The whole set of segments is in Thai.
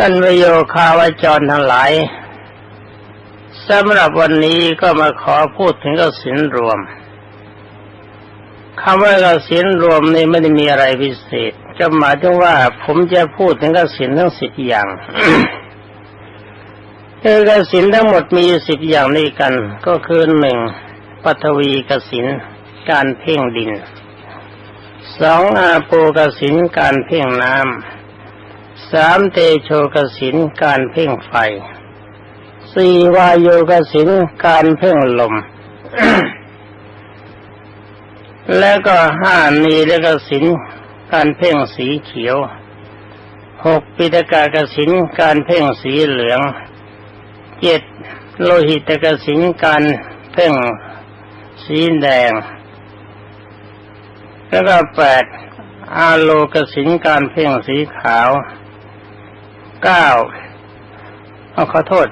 ท่านประโยคาวจรทั้งหลายสำหรับวันนี้ก็มาขอพูดถึงกสินรวมคำว่ากสินรวมนี่ไม่ได้มีอะไรพิเศษก็หมายถึงว่าผมจะพูดถึงกสินทั้งสิบอย่างคือกสินทั้งหมดมีสิบอย่างนี้กัน ก็คือหนึ่งปัทวีกสินการเพ่งดินสองอาโปกสินการเพ่งน้ำ สามเตโชกสินการเพ่งไฟสี่วายโยกสินการเพ่งลม แล้วก็ห้านีแล้วก็สินการเพ่งสีเขียวหกปิตกากสินการเพ่งสีเหลืองเจ็ดโลหิตกสินการเพ่งสีแดง แล้วก็แปดอาโลกสินการเพ่งสีขาว เก้าเอาขอโทษ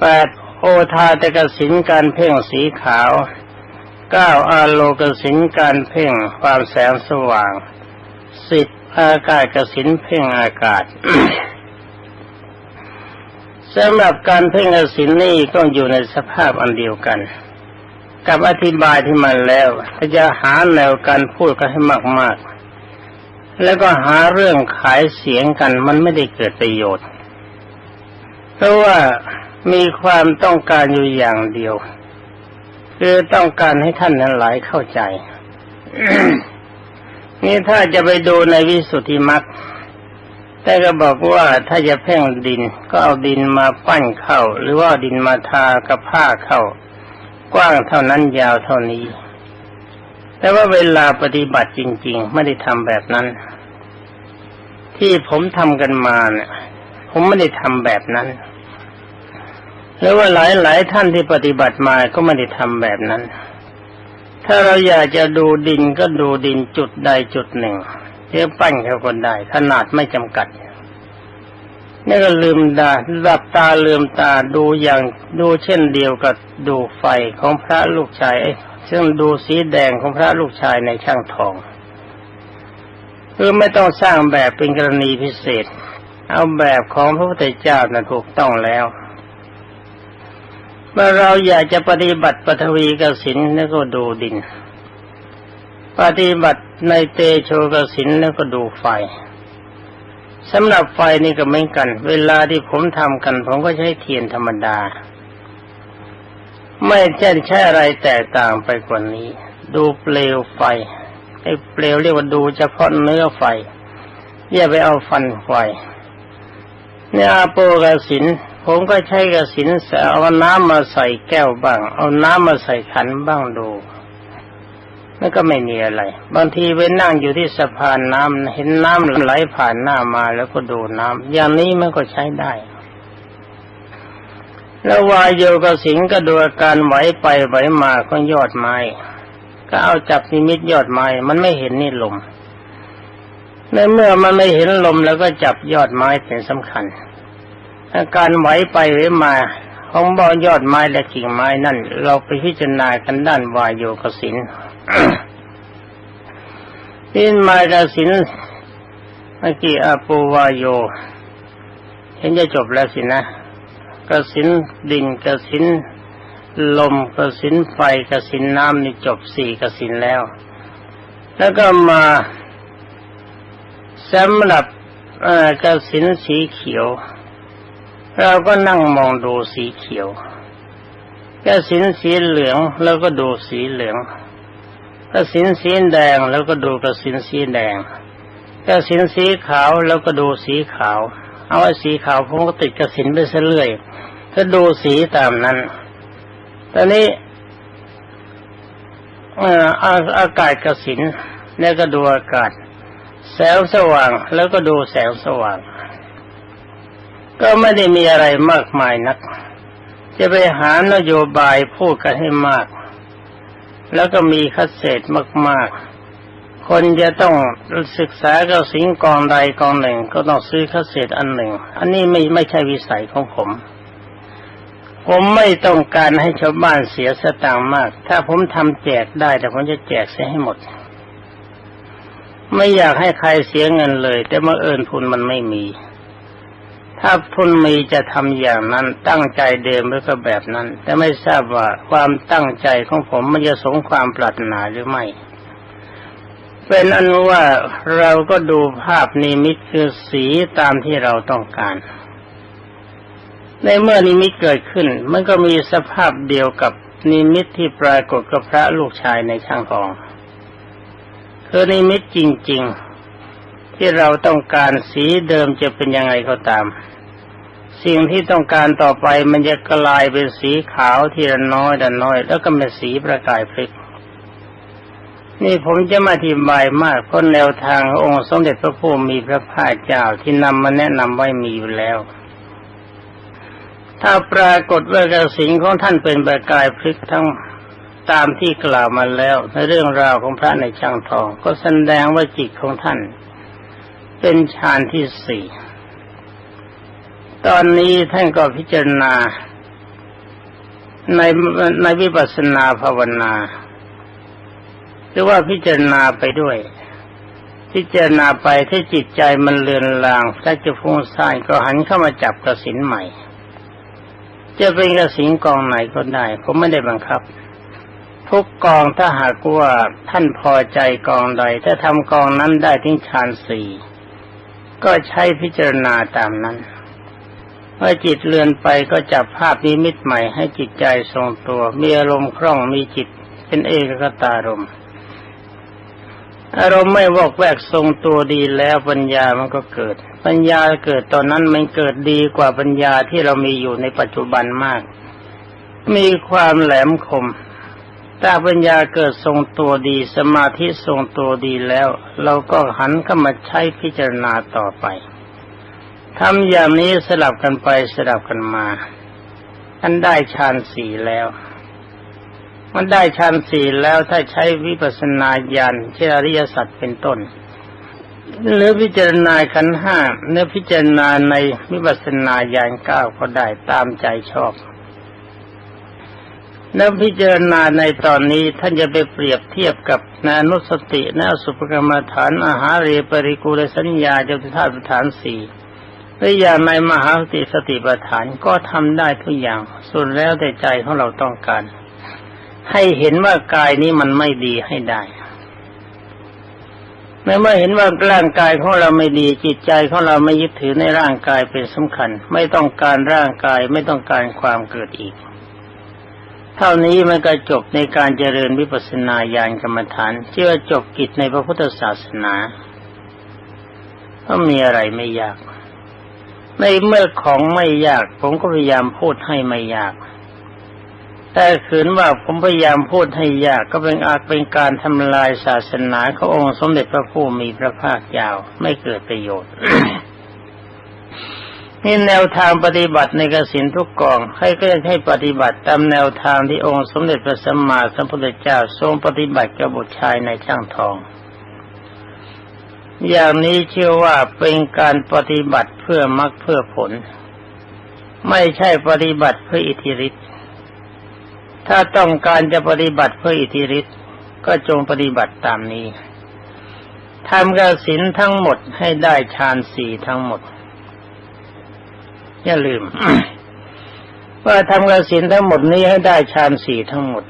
แปดโอทาตกสินการเพ่งสีขาวเก้าอาโลกสินการเพ่งความแสงสว่างสิบอากาศกสินเพ่งอากาศสำหรับการเพ่งกสินนี่ก็อยู่ในสภาพอันเดียวกัน กับอธิบายที่มันแล้วถ้าจะหาแนวการพูดก็ให้มากๆ แล้วก็หาเรื่องขายเสียงกันมันไม่ได้เกิดประโยชน์ เพราะว่ามีความต้องการอยู่อย่างเดียว คือต้องการให้ท่านนั้นหลายเข้าใจ นี่ถ้าจะไปดูในวิสุทธิมรรคแต่ก็บอกว่าถ้าจะเพ่งดินก็เอาดินมาปั้นเข้า หรือว่าดินมาทากับผ้าเข้ากว้างเท่านั้นยาวเท่านี้ แต่ว่าเวลาปฏิบัติจริง ๆ ไม่ได้ทำแบบนั้น ที่ผมทำกันมาเนี่ยผมไม่ได้ทำแบบนั้นหรือว่าหลายหลายท่านที่ปฏิบัติมาก็ไม่ได้ทำแบบนั้น ถ้าเราอยากจะดูดินก็ดูดินจุดใดจุดหนึ่งเทียบปั้นเขาคนได้ขนาดไม่จำกัดนี่ก็ลืมตาหลับตาลืมตาดูอย่างดูเช่นเดียวกับดูไฟของพระลูกชาย ซึ่งดูสีแดงของพระลูกชายในช่างทองคือไม่ต้องสร้างแบบเป็นกรณีพิเศษ เอาแบบของพระพุทธเจ้านะถูกต้องแล้ว เมื่อเราอยากจะปฏิบัติปฐวีกสินแล้วก็ดูดิน ปฏิบัติในเตโชกสินแล้วก็ดูไฟสำหรับไฟนี่ก็เหมือนกัน เวลาที่ผมทำกัน ผมก็ใช้เทียนธรรมดา ไม่ใช่ใช้อะไรแตกต่างไปกว่านี้ ดูเปลวไฟไอ้เปลวเรียกว่าดูเฉพาะเนื้อไฟอย่าไปเอาฟันไฟเนี่ยอาโปกสินผมก็ใช้กสินเอาน้ำมาใส่แก้วบ้าง เอาน้ำมาใส่ขันบ้างดูนั่นก็ไม่มีอะไร บางทีไปนั่งอยู่ที่สะพานน้ำเห็นน้ำไหลผ่านหน้ามาแล้วก็ดูน้ำอย่างนี้มันก็ใช้ได้ แล้ววายโยกสิงก็ดูอาการไหวไปไหวมาของยอดไม้ ก็เอาจับนิมิตยอดไม้ มันไม่เห็นนี่ลมในเมื่อมันไม่เห็นลมแล้วก็จับยอดไม้เป็นสำคัญอาการไหวไปไหวมาของบอยอดไม้และกิ่งไม้นั่น เราไปพิจารณากันด้านวายโยกสินดินไม้กสินเมื่อกี้อาปูวายโย เห็นจะจบแล้วสินะ กระสินดินกระสินลมกระสินไฟกระสินน้ำนี่จบสี่กระสินแล้ว แล้วก็มาสำหรับกระสินสีเขียว เราก็นั่งมองดูสีเขียวกระสินสีเหลืองแล้วก็ดูสีเหลืองกระสินสีแดงแล้วก็ดูกระสินสีแดงกระสินสีขาวแล้วก็ดูสีขาว เอาไว้สีขาวผมก็ติดกระสินไปเรื่อยก็ดูสีตามนั้น ตอนนี้อากาศกระสินแล้วก็ดูอากาศ แสงสว่างแล้วก็ดูแสงสว่าง ก็ไม่ได้มีอะไรมากมายนัก จะไปหานโยบายพูดกันให้มาก แล้วก็มีคัดเศษมากๆ คนจะต้องศึกษากับสิงกองใดกองหนึ่ง ก็ต้องซื้อคัดเศษอันหนึ่ง อันนี้ไม่ไม่ใช่วิสัยของผม ผมไม่ต้องการให้ชาวบ้านเสียสตางค์มาก ถ้าผมทำแจกได้แต่ผมจะแจกเสียให้หมด ไม่อยากให้ใครเสียเงินเลย แต่เมื่อเอิญทุนมันไม่มี ถ้าทุนมีจะทำอย่างนั้นตั้งใจเดิมแล้วก็แบบนั้น แต่ไม่ทราบว่าความตั้งใจของผมมันจะสมความปรารถนาหรือไม่ เป็นอันว่าเราก็ดูภาพนิมิตคือสีตามที่เราต้องการ ในเมื่อนิมิตเกิดขึ้น มันก็มีสภาพเดียวกับนิมิตที่ปรากฏกับพระลูกชายในช่างทอง คือนิมิตจริง ๆ ที่เราต้องการสีเดิมจะเป็นยังไงก็ตาม สิ่งที่ต้องการต่อไปมันจะกลายเป็นสีขาวทีละน้อยแต่น้อย แล้วก็เป็นสีประกายพริก นี่ผมจะมาอธิบายมากเพราะแนวทางองค์สมเด็จพระพุทธมีพระภาคเจ้าที่นำมาแนะนำไว้มีอยู่แล้ว ถ้าปรากฏว่ากระสิงของท่านเป็นประกายพริกทั้งตามที่กล่าวมาแล้วในเรื่องราวของพระในช่างทอง ก็แสดงว่าจิตของท่าน เป็นฌานที่สี่ตอนนี้ท่านก็พิจารณาในในวิปัสสนาภาวนา รือว่าพิจารณาไปด้วย พิจารณาไปถ้าจิตใจมันเลือนลางถ้าจะฟุ้งซ่านก็หันเข้ามาจับกระสินใหม่ จะเป็นกระสินกองไหนก็ได้ผมไม่ได้บังคับ ทุกกองถ้าหากว่าท่านพอใจกองใด ถ้าทำกองนั้นได้ถึงฌานสี่ก็ใช้พิจารณาตามนั้นเมื่อจิตเลือนไปก็จับภาพนิมิตใหม่ให้จิตใจทรงตัว มีอารมณ์คล่องมีจิตเป็นเอกคตารมณ์ อารมณ์ไม่วอกแวกทรงตัวดีแล้วปัญญามันก็เกิด ปัญญาเกิดตอนนั้นมันเกิดดีกว่าปัญญาที่เรามีอยู่ในปัจจุบันมาก มีความแหลมคมถ้าปัญญาเกิดทรงตัวดีสมาธิทรงตัวดีแล้ว เราก็หันเข้ามาใช้พิจารณาต่อไปทำอย่างนี้สลับกันไปสลับกันมาอันได้ฌานสี่แล้ว มันได้ฌานสี่แล้วถ้าใช้วิปัสสนาญาณเช่นอริยสัจเป็นต้นหรือพิจารณาขันธ์ห้าเนื้อพิจารณาในวิปัสสนาญาณเก้าก็ได้ตามใจชอบแล้วพิจารณาในตอนนี้ท่านจะไปเปรียบเทียบกับนานุสตินาสุภกรรมฐานอาหารเรปริกูลสัญญาจตุธาตุฐานสี่หรืออย่างในมหาสติสติปัฏฐานก็ทำได้ทุกอย่างส่วนแล้วแต่ใจของเราต้องการ ให้เห็นว่ากายนี้มันไม่ดีให้ได้ในเมื่อเห็นว่าร่างกายของเราไม่ดีจิตใจของเราไม่ยึดถือในร่างกายเป็นสำคัญ ไม่ต้องการร่างกายไม่ต้องการความเกิดอีก เท่านี้มันก็จบในการเจริญวิปัสสนาญาณกรรมฐานเชื่อจบกิจในพระพุทธศาสนาก็มีอะไรไม่ยาก ในเมื่อของไม่ยาก ผมก็พยายามพูดให้ไม่ยาก แต่ขืนว่าผมพยายามพูดให้ยากก็เป็นอาจเป็นการทำลายศาสนาขององค์สมเด็จพระผู้มีพระภาคยาวไม่เกิดประโยชน์นี่แนวทางปฏิบัติในกสินทุกกองให้ก็ให้ปฏิบัติตามแนวทางที่องค์สมเด็จพระสัมมาสัมพุทธเจ้าทรงปฏิบัติกับบุตรชายในช่างทอง อย่างนี้เชื่อว่าเป็นการปฏิบัติเพื่อมรรคเพื่อผล ไม่ใช่ปฏิบัติเพื่ออิทธิฤทธิ์ ถ้าต้องการจะปฏิบัติเพื่ออิทธิฤทธิ์ก็จงปฏิบัติตามนี้ทำกสินทั้งหมดให้ได้ฌานสี่ทั้งหมด อย่าลืม ว่าทำกสินทั้งหมดนี้ให้ได้ฌานสี่ทั้งหมด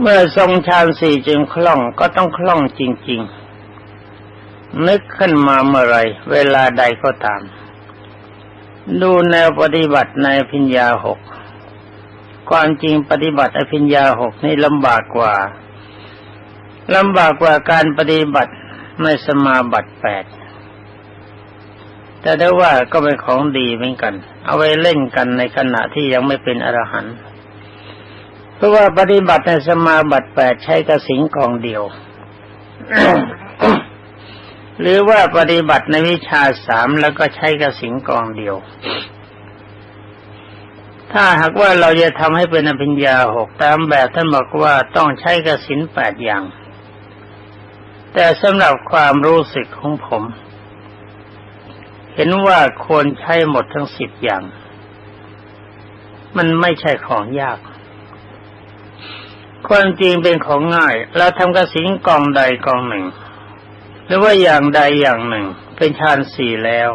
เมื่อทรงฌานสี่จึงคล่องก็ต้องคล่องจริง ๆ นึกขึ้นมาเมื่อไรเวลาใดก็ตาม ดูแนวปฏิบัติในพิญญาหกความจริงปฏิบัติอภิญญาหกนี่ลำบากกว่าลำบากกว่าการปฏิบัติในสมาบัติแปดแต่ได้ว่าก็เป็นของดีเหมือนกัน เอาไว้เล่นกันในขณะที่ยังไม่เป็นอรหันต์เพราะว่าปฏิบัติในสมาบัติแปดใช้กระสิงกองเดียว หรือว่าปฏิบัติในวิชาสามแล้วก็ใช้กระสิงกองเดียว ถ้าหากว่าเราจะทำให้เป็นอภิญญาหกตามแบบท่านบอกว่าต้องใช้กระสินแปดอย่าง แต่สำหรับความรู้สึกของผม เห็นว่าควรใช้หมดทั้งสิบอย่าง มันไม่ใช่ของยากความจริงเป็นของง่าย เราทำกระสินกองใดกองหนึ่ง หรือว่าอย่างใดอย่างหนึ่ง เป็นฌานสี่แล้ว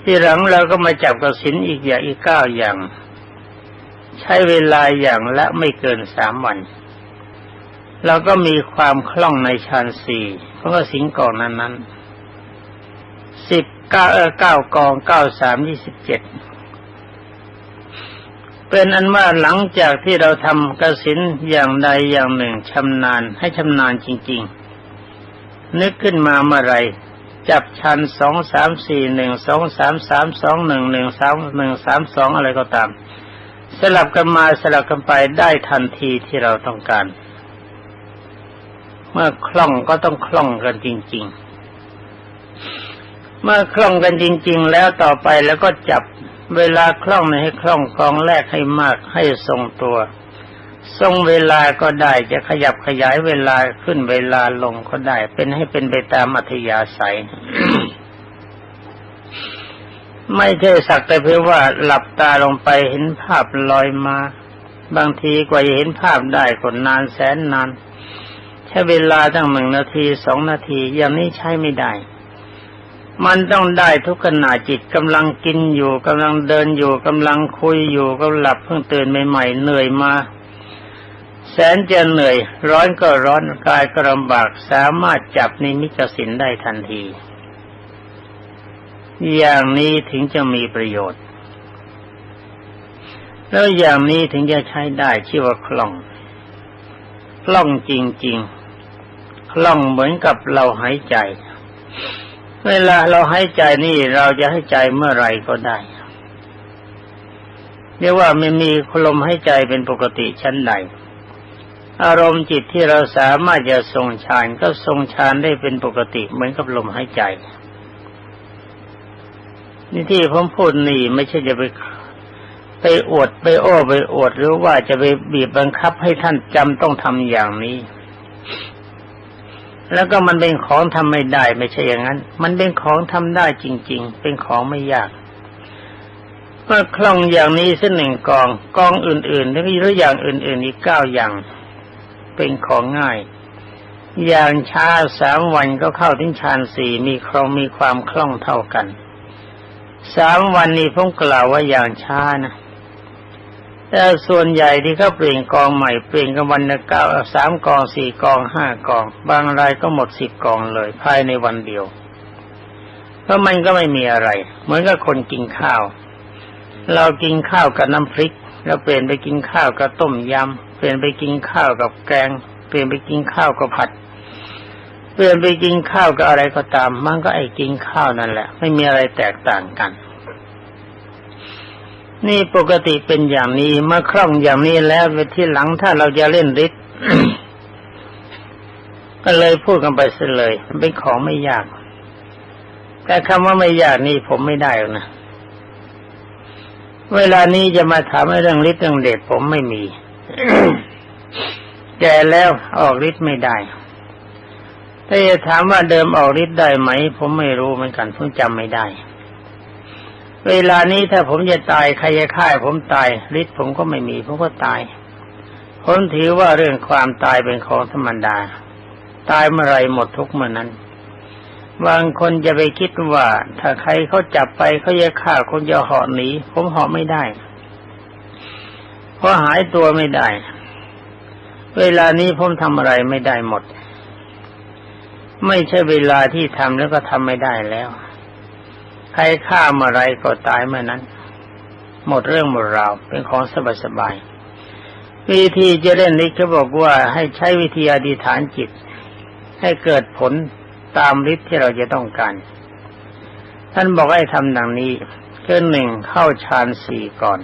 ที่หลังเราก็มาจับกสินอีกอย่างอีกเก้าอย่าง ใช้เวลาอย่างละไม่เกินสามวันเราก็มีความคล่องในฌานสี่เพราะว่าสิงกองนั้นนั้นสิบเก้าเออเก้ากองเก้าสามยี่สิบเจ็ดเป็นอันว่าหลังจากที่เราทำกสินอย่างใดอย่างหนึ่งชำนาญให้ชำนาญจริง ๆ นึกขึ้นมาเมื่อไรจับชันสองสามสี่หนึ่งสองสามสามสองหนึ่งหนึ่งสามหนึ่งสามสองอะไรก็ตาม สลับกันมาสลับกันไปได้ทันทีที่เราต้องการ เมื่อคล่องก็ต้องคล่องกันจริง ๆ เมื่อคล่องกันจริง ๆ แล้วต่อไปแล้วก็จับเวลาคล่องให้คล่องกองแรกให้มากให้ทรงตัว ทรงเวลาก็ได้จะขยับขยายเวลาขึ้นเวลาลงก็ได้ เป็นให้เป็นไปตามอัธยาศัย ไม่ใช่สักแต่เพียงว่าหลับตาลงไปเห็นภาพลอยมา บางทีกว่าจะเห็นภาพได้ก็นานแสนนานใช้เวลาตั้งหนึ่งนาทีสองนาทีอย่างนี้ใช้ไม่ได้ มันต้องได้ทุกขณะจิตกำลังกินอยู่กำลังเดินอยู่กำลังคุยอยู่กำลับเพิ่งตื่นใหม่ๆเหนื่อยมา แสนจะเหนื่อย ร้อนก็ร้อนกายก็ลำบากสามารถจับนิมิตสินได้ทันที อย่างนี้ถึงจะมีประโยชน์ แล้วอย่างนี้ถึงจะใช้ได้ชื่อว่าคล่อง คล่องจริง ๆ คล่องเหมือนกับเราหายใจ เวลาเราหายใจนี่เราจะให้ใจเมื่อไรก็ได้เรียกว่าไม่มีลมหายใจเป็นปกติชั้นใด อารมณ์จิตที่เราสามารถจะทรงฌานก็ทรงฌานได้เป็นปกติเหมือนกับลมหายใจ นี่ที่ผมพูดนี่ไม่ใช่จะไปไปอวดไปโอ้ไปอวดหรือว่าจะไปบีบบังคับให้ท่านจำต้องทำอย่างนี้ แล้วก็มันเป็นของทำไม่ได้ ไม่ใช่อย่างนั้น มันเป็นของทำได้จริง ๆ เป็นของไม่ยากเมื่อคล่องอย่างนี้เสักหนึ่งกองกองอื่นๆแล้วมีหรืออย่างอื่น ๆ อีกเก้าอย่าง เป็นของง่าย อย่างช้าสามวันก็เข้าถึงฌานสี่มีครองมีความคล่องเท่ากันสามวันนี้ผมกล่าวว่าอย่างช้านะแต่ส่วนใหญ่ที่เขาเปลี่ยนกองใหม่เปลี่ยนกันวันละเก้าสามกองสี่กองห้ากอง บางรายก็หมดสิบกองเลย ภายในวันเดียวเพราะมันก็ไม่มีอะไร เหมือนกับคนกินข้าว เรากินข้าวกับน้ำพริก แล้วเปลี่ยนไปกินข้าวกับต้มยำ เปลี่ยนไปกินข้าวกับแกง เปลี่ยนไปกินข้าวกับผัด เปลี่ยนไปกินข้าวกับอะไรก็ตาม มันก็ไอ้กินข้าวนั่นแหละ ไม่มีอะไรแตกต่างกัน นี่ปกติเป็นอย่างนี้เมื่อคล่องอย่างนี้แล้วไปที่หลังถ้าเราจะเล่นฤทธิ์ก็เลยพูดกันไปเสียเลยมันเป็นของไม่ยาก แต่คำว่าไม่ยากนี่ผมไม่ได้นะ เวลานี้จะมาถามเรื่องฤทธิ์เรื่องเดชผมไม่มี แก่แล้วออกฤทธิ์ไม่ได้ ถ้าจะถามว่าเดิมออกฤทธิ์ได้ไหม ผมไม่รู้เหมือนกันผมจำไม่ได้ เวลานี้ถ้าผมจะตายใครจะฆ่าผมตายฤทธิ์ผมก็ไม่มีผมก็ตายผมถือว่าเรื่องความตายเป็นของธรรมดา ตายเมื่อไรหมดทุกเมื่อนั้นบางคนจะไปคิดว่า ถ้าใครเขาจับไปเขาจะฆ่าคนจะเหาะหนีผมเหาะไม่ได้ ราะหายตัวไม่ได้ เวลานี้ผมทำอะไรไม่ได้หมด ไม่ใช่เวลาที่ทำแล้วก็ทำไม่ได้แล้ว ใครฆ่ามื่อไรก็ตายเมื่อนั้น หมดเรื่องหมดราวเป็นของสบายๆวิธีจะเล่นนี้เขาบอกว่าให้ใช้วิธีอธิษฐานจิต ให้เกิดผลตามฤทธิ์ที่เราจะต้องการ ท่านบอกให้ทำดังนี้คือหนึ่งเข้าฌานสี่ก่อน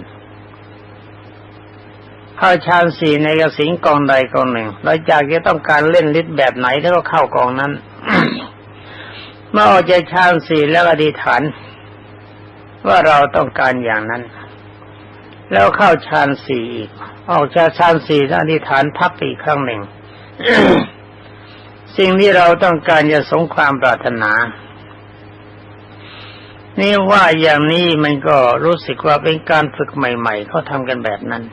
เข้าฌานสี่ในกสิงกองใดกองหนึ่งเราจากจะต้องการเล่นฤทธิ์แบบไหนแล้วก็เข้ากองนั้นเมื่อออกจากฌานสี่แล้วอธิษฐาน ว่าเราต้องการอย่างนั้น แล้วเข้าฌานสี่อีก ออกจากฌานสี่แล้วอธิษฐานทับอีกครั้งหนึ่งสิ่งที่เราต้องการจะสงความปรารถนา นี่ว่าอย่างนี้มันก็รู้สึกว่าเป็นการฝึกใหม่ ๆ เขาทำกันแบบนั้น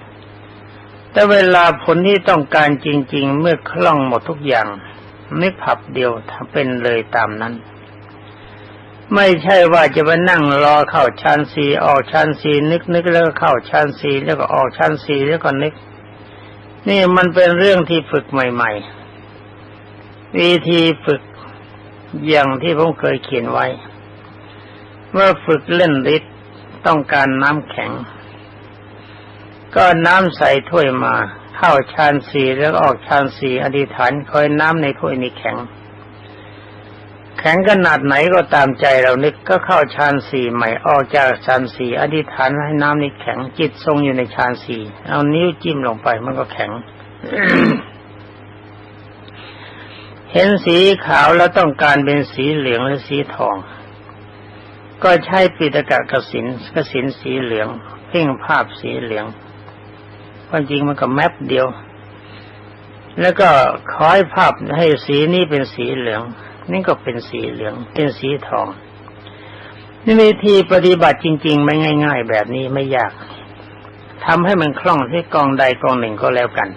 แต่เวลาผลที่ต้องการจริง ๆ เมื่อคล่องหมดทุกอย่างนึกผับเดียวถ้าเป็นเลยตามนั้น ไม่ใช่ว่าจะไปนั่งรอเข้าชั้นสีออกชั้นสีนึกนึกแล้วก็เข้าชั้นสีแล้วก็ออกชั้นสีแล้วก็นึก นี่มันเป็นเรื่องที่ฝึกใหม่ ๆ วิธีฝึกอย่างที่ผมเคยเขียนไว้ เมื่อฝึกเล่นฤทธิ์ต้องการน้ำแข็ง ก็น้ำใส่ถ้วยมาเข้าชานสีแล้วออกชานสีอธิษฐานคอยน้ำในถ้วยนี้แข็ง แข็งขนาดไหนก็ตามใจเรานึกก็เข้าชานสีใหม่ออกจากชานสีอธิษฐานให้น้ำนี้แข็งจิตทรงอยู่ในชานสีเอานิ้วจิ้มลงไปมันก็แข็งเห็นสีขาวแล้วต้องการเป็นสีเหลืองหรือสีทอง ก็ใช้ปิตกะกสินกสินสีเหลืองเพ่งภาพสีเหลือง ความจริงมันก็แมปเดียว แล้วก็คอยภาพให้สีนี้เป็นสีเหลือง นี่ก็เป็นสีเหลือง เป็นสีทอง นี่วิธีปฏิบัติจริงๆ ไม่ง่าย ๆ แบบนี้ไม่ยากทำให้มันคล่องที่กองใดกองหนึ่งก็แล้วกัน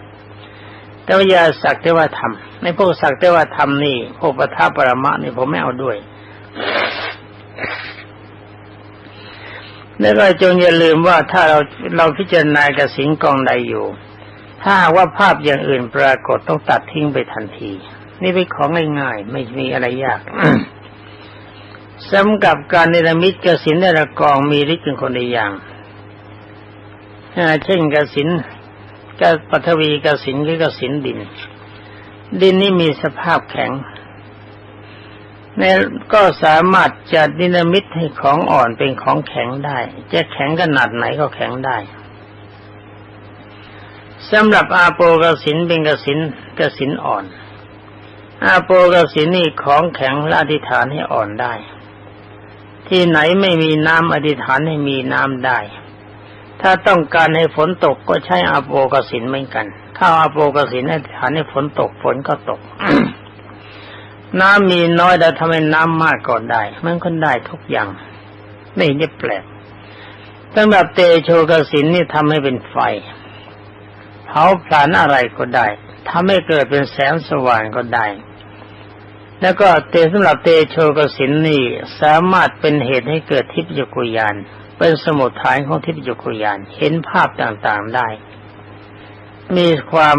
แต่ว่าอย่าสักแต่ว่าทำในพวกสักแต่ว่าทำนี่พวกปทัปรมะนี่ผมไม่เอาด้วย แล้วก็จงอย่าลืมว่าถ้าเราเราพิจารณากระสิงกองใดอยู่ ถ้าว่าภาพอย่างอื่นปรากฏต้องตัดทิ้งไปทันที นี่เป็นของง่ายๆ ไม่มีอะไรยากสำหรับการเนรมิตกสินในระกองมีฤทธิ์เป็นคนในอย่างเช่นกสินกปัทวีกสินคือกสินดิน ดินนี่มีสภาพแข็ง ก็สามารถจะดินามิตให้ของอ่อนเป็นของแข็งได้ จะแข็งขนาดไหนก็แข็งได้สำหรับอาโปกสินเป็นกสินกสินอ่อน อาโปกสินนี่ของแข็งละอธิษฐานให้อ่อนได้ ที่ไหนไม่มีน้ำอธิษฐานให้มีน้ำได้ ถ้าต้องการให้ฝนตกก็ใช้อาโปกสินเหมือนกันถ้าอาโปกสินอธิษฐานให้ฝนตกฝนก็ตก น้ำมีน้อยแต่ทำให้น้ำมากก็ได้ มันก็ได้ทุกอย่าง ไม่เห็นะแปลกสำหรับบเตโชกสินนี่ทำให้เป็นไฟ เผาผลาญอะไรก็ได้ทำให้เกิดเป็นแสงสว่างก็ได้ แล้วก็เตสำหรับเตโชกสินนี่สามารถเป็นเหตุให้เกิดทิพยกุยาน เป็นสมุทฐานของทิพยกุยาน เห็นภาพต่างๆได้ มีความ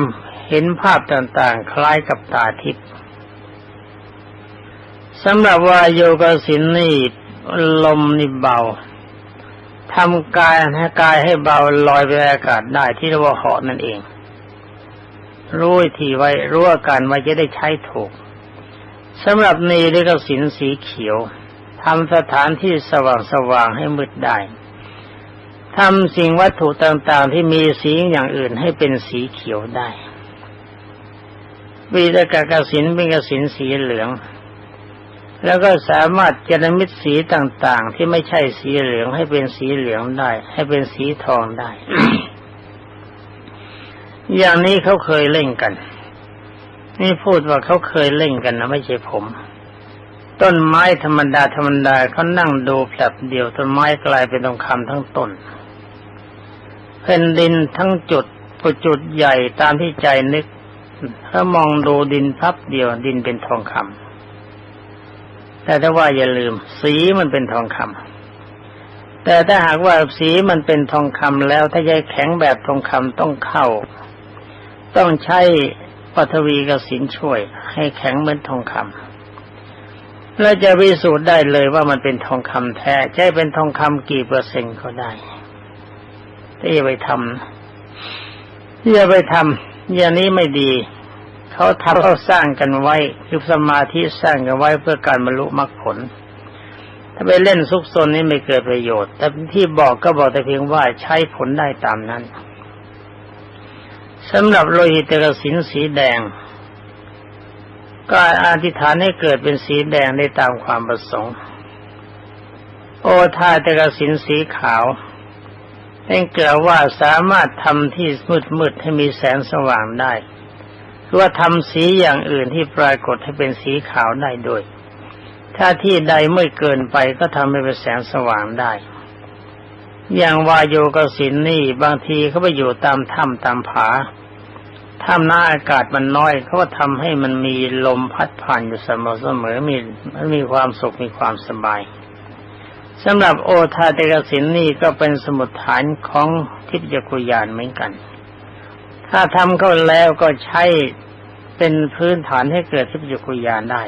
เห็นภาพต่างๆ คล้ายกับตาทิพย์ สำหรับวายโยกสินนี่ลมนี่เบาทำกายให้กายให้เบาลอยไปอากาศได้ที่เรียกว่าเหาะนั่นเอง รู้ทีไว้รู้อาการไว้จะได้ใช้ถูกสำหรับนีเรียกสินสีเขียวทำสถานที่สว่างสว่างให้มืดได้ทำสิ่งวัตถุต่างๆ ที่มีสีอย่างอื่นให้เป็นสีเขียวได้วีตกกสินเป็นกสินสีเหลือง แล้วก็สามารถเจนมิตสีต่างๆ ที่ไม่ใช่สีเหลืองให้เป็นสีเหลืองได้ ให้เป็นสีทองได้ อย่างนี้เขาเคยเล่นกัน นี่พูดว่าเขาเคยเล่นกันนะไม่ใช่ผม ต้นไม้ธรรมดาธรรมดาเขานั่งดูแผลบเดียวต้นไม้กลายเป็นทองคำทั้งต้นแผ่นดินทั้งจุดปุจุดใหญ่ตามที่ใจนึก ถ้ามองดูดินพับเดียวดินเป็นทองคำ แต่ถ้าว่าอย่าลืม สีมันเป็นทองคำแต่ถ้าหากว่าสีมันเป็นทองคำแล้วถ้าใจแข็งแบบทองคำต้องเข้า ต้องใช้ปฐวีกสินช่วย ให้แข็งเหมือนทองคำแล้วจะพิสูจน์ได้เลยว่ามันเป็นทองคำแท้ใช่เป็นทองคำกี่เปอร์เซ็นต์ก็ได้ที่จะไปทำที่จะไปทำอย่างนี้ไม่ดี เขาทำเขาสร้างกันไว้คือสมาธิสร้างกันไว้เพื่อการบรรลุมรรคผล ถ้าไปเล่นซุกซนนี่ไม่เกิดประโยชน์ แต่ที่บอกก็บอกแต่เพียงว่าใช้ผลได้ตามนั้นสำหรับโลหิตกสินสีแดง ก็อธิษฐานให้เกิดเป็นสีแดงได้ตามความประสงค์ โอทาตกสินสีขาวเองกล่าวว่าสามารถทำที่มืดๆให้มีแสงสว่างได้ ว่าทำสีอย่างอื่นที่ปรากฏให้เป็นสีขาวได้ด้วย ถ้าที่ใดไม่เกินไปก็ทำให้เป็นแสงสว่างได้ อย่างวายโยกสินนี่บางทีเขาไปอยู่ตามถ้ำตามผาถ้ำหน้าอากาศมันน้อยเขาก็ทำให้มันมีลมพัดผ่านอยู่เสมอเสมอมีมันมีความสุขมีความสบายสำหรับโอทาเตกสินนี่ก็เป็นสมุดฐานของทิพยกุยานเหมือนกัน ถ้าทำเข้าแล้วก็ใช้เป็นพื้นฐานให้เกิดทิพยกุยานได้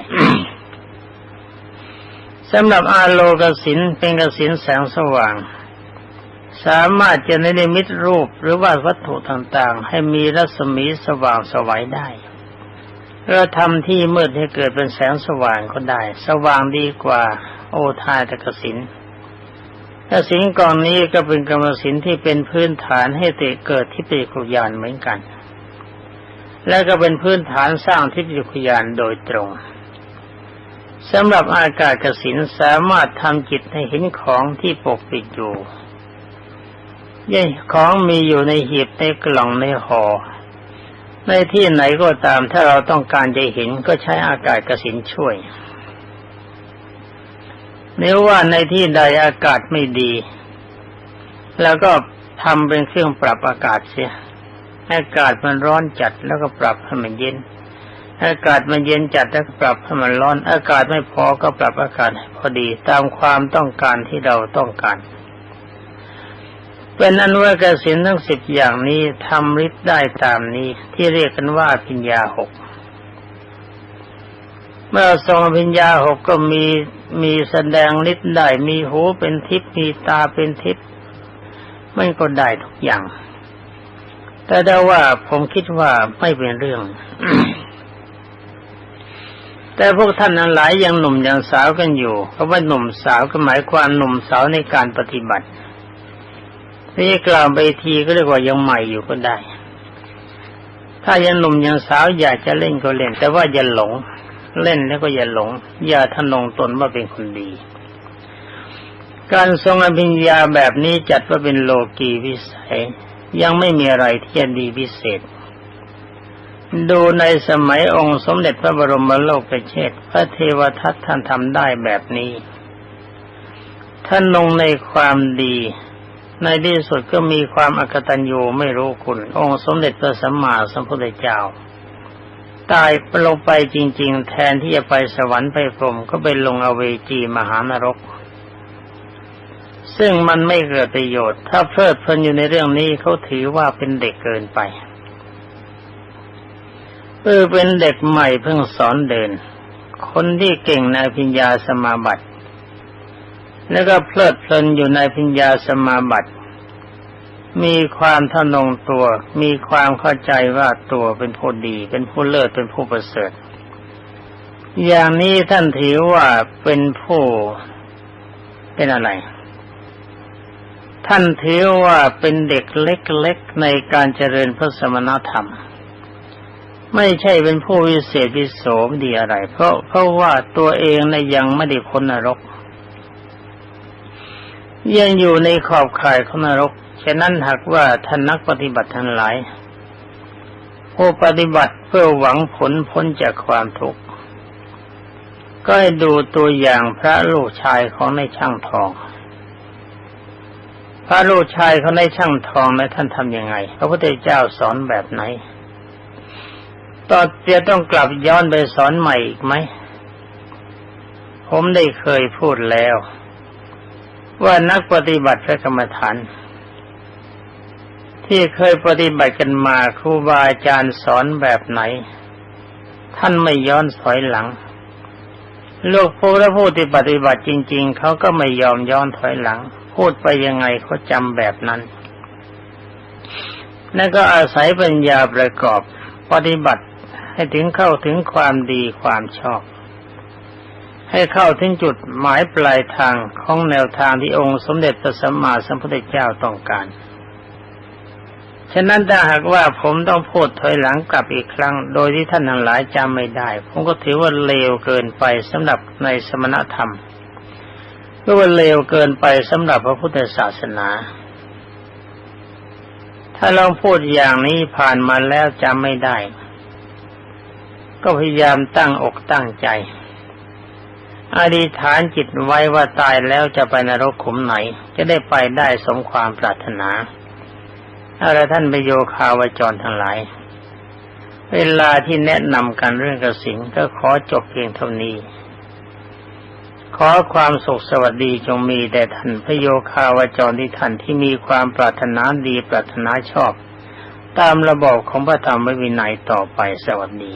สำหรับอาโลกสินเป็นกสินแสงสว่าง สามารถจะในนิมิตรูปหรือว่าวัตถุต่างๆ ให้มีรัศมีสว่างสวัยได้เราทำที่มืดให้เกิดเป็นแสงสว่างก็ได้ สว่างดีกว่า โอทายตะกสิน กสินกองนี้ก็เป็นกรรมสินที่เป็นพื้นฐานให้เตเกิดที่ปิกุยานเหมือนกัน และก็เป็นพื้นฐานสร้างทิพยคุยานโดยตรงสำหรับอากาศกสินสามารถทำจิตให้เห็นของที่ปกปิดอยู่ย่ของมีอยู่ในหีบในกล่องในหอ่อในที่ไหนก็ตามถ้าเราต้องการจะเห็นก็ใช้อากาศกสินช่วย nếu ว่าในที่ใดอากาศไม่ดี แล้วก็ทำเป็นเครื่องปรับอากาศเสียอากาศมันร้อนจัดแล้วก็ปรับให้มันเย็น อากาศมันเย็นจัดแล้วก็ปรับให้มันร้อน อากาศไม่พอก็ปรับอากาศให้พอดีตามความต้องการที่เราต้องการเป็นอนุกสินทั้งสิบอย่างนี้ทำฤทธิ์ได้ตามนี้ที่เรียกกันว่าพิญญาหก เมื่อทรงพิญญาหกก็มีมีแสดงฤทธิ์ได้ มีหูเป็นทิพย์มีตาเป็นทิพย์ไม่ก็ได้ทุกอย่าง แต่ได้ว่าผมคิดว่าไม่เป็นเรื่อง แต่พวกท่านนั้นหลายยังหนุ่มยังสาวกันอยู่เพราะว่าหนุ่มสาวก็หมายความหนุ่มสาวในการปฏิบัตินี่กล่าวไปทีก็เรียกว่ายังใหม่อยู่ก็ได้ ถ้ายังหนุ่มยังสาวอยากจะเล่นก็เล่น แต่ว่าอย่าหลง เล่นแล้วก็อย่าหลง อย่าทนงตนว่าเป็นคนดี การทรงอภิญญาแบบนี้จัดว่าเป็นโลกีวิสัย ยังไม่มีอะไรที่จะดีพิเศษ ดูในสมัยองค์สมเด็จพระบรมโลกเชษพระเทวทัตท่านทำได้แบบนี้ ท่านลงในความดีในที่สุดก็มีความอกตัญญูไม่รู้คุณ องค์สมเด็จพระสัมมาสัมพุทธเจ้า ตายลงไปจริง ๆ แทนที่จะไปสวรรค์ไปพรมก็ไปลงอเวจีมหานรก ซึ่งมันไม่เกิดประโยชน์ ถ้าเพลิดเพลินอยู่ในเรื่องนี้เขาถือว่าเป็นเด็กเกินไปเออเป็นเด็กใหม่เพิ่งสอนเดิน คนที่เก่งในพิญญาสมาบัติ แล้วก็เพลิดเพลินอยู่ในพิญญาสมาบัติ มีความทะนงตัว มีความเข้าใจว่าตัวเป็นผู้ดี เป็นผู้เลิศเป็นผู้ประเสริฐ อย่างนี้ท่านถือว่าเป็นผู้เป็นอะไร ท่านถือว่าเป็นเด็กเล็กๆในการเจริญพระสมณธรรม ไม่ใช่เป็นผู้วิเศษวิโสมดีอะไร เพราะเพราะว่าตัวเองนะยังไม่ได้พ้นนรก ยังอยู่ในขอบข่ายของนรก ฉะนั้นหากว่าท่านนักปฏิบัติทั้งหลายผู้ปฏิบัติเพื่อหวังผลพ้นจากความทุกข์ก็ให้ดูตัวอย่างพระลูกชายของในช่างทอง พระลูกชายเขาในช่างทองนะท่านทำยังไง พระพุทธเจ้าสอนแบบไหนตอนจะต้องกลับย้อนไปสอนใหม่อีกไหม ผมได้เคยพูดแล้ว ว่านักปฏิบัติพระกรรมฐาน ที่เคยปฏิบัติกันมาครูบาอาจารย์สอนแบบไหน ท่านไม่ย้อนถอยหลังโลกผู้และผู้ที่ปฏิบัติจริง ๆเขาก็ไม่ยอมย้อนถอยหลัง พูดไปยังไงเขาจำแบบนั้นนั่นก็อาศัยปัญญาประกอบปฏิบัติให้ถึงเข้าถึงความดีความชอบ ให้เข้าถึงจุดหมายปลายทางของแนวทางที่องค์สมเด็จพระสัมมาสัมพุทธเจ้าต้องการ ฉะนั้นถ้าหากว่าผมต้องพูดถอยหลังกลับอีกครั้ง โดยที่ท่านทั้งหลายจำไม่ได้ ผมก็ถือว่าเลวเกินไปสำหรับในสมณธรรมก็ว่าเลวเกินไปสำหรับพระพุทธศาสนา ถ้าลองพูดอย่างนี้ผ่านมาแล้วจำไม่ได้ ก็พยายามตั้งอกตั้งใจ อธิษฐานจิตไว้ว่าตายแล้วจะไปนรกขุมไหน จะได้ไปได้สมความปรารถนา อะไรท่านไปโยคาวจรทั้งหลาย เวลาที่แนะนำกันเรื่องกสินก็ขอจบเพียงเท่านี้ ขอความสุขสวัสดีจงมีแด่ท่านพระโยคาวจรที่ท่านที่มีความปรารถนาดีปรารถนาชอบ ตามระบอบของพระธรรมวินัยต่อไปสวัสดี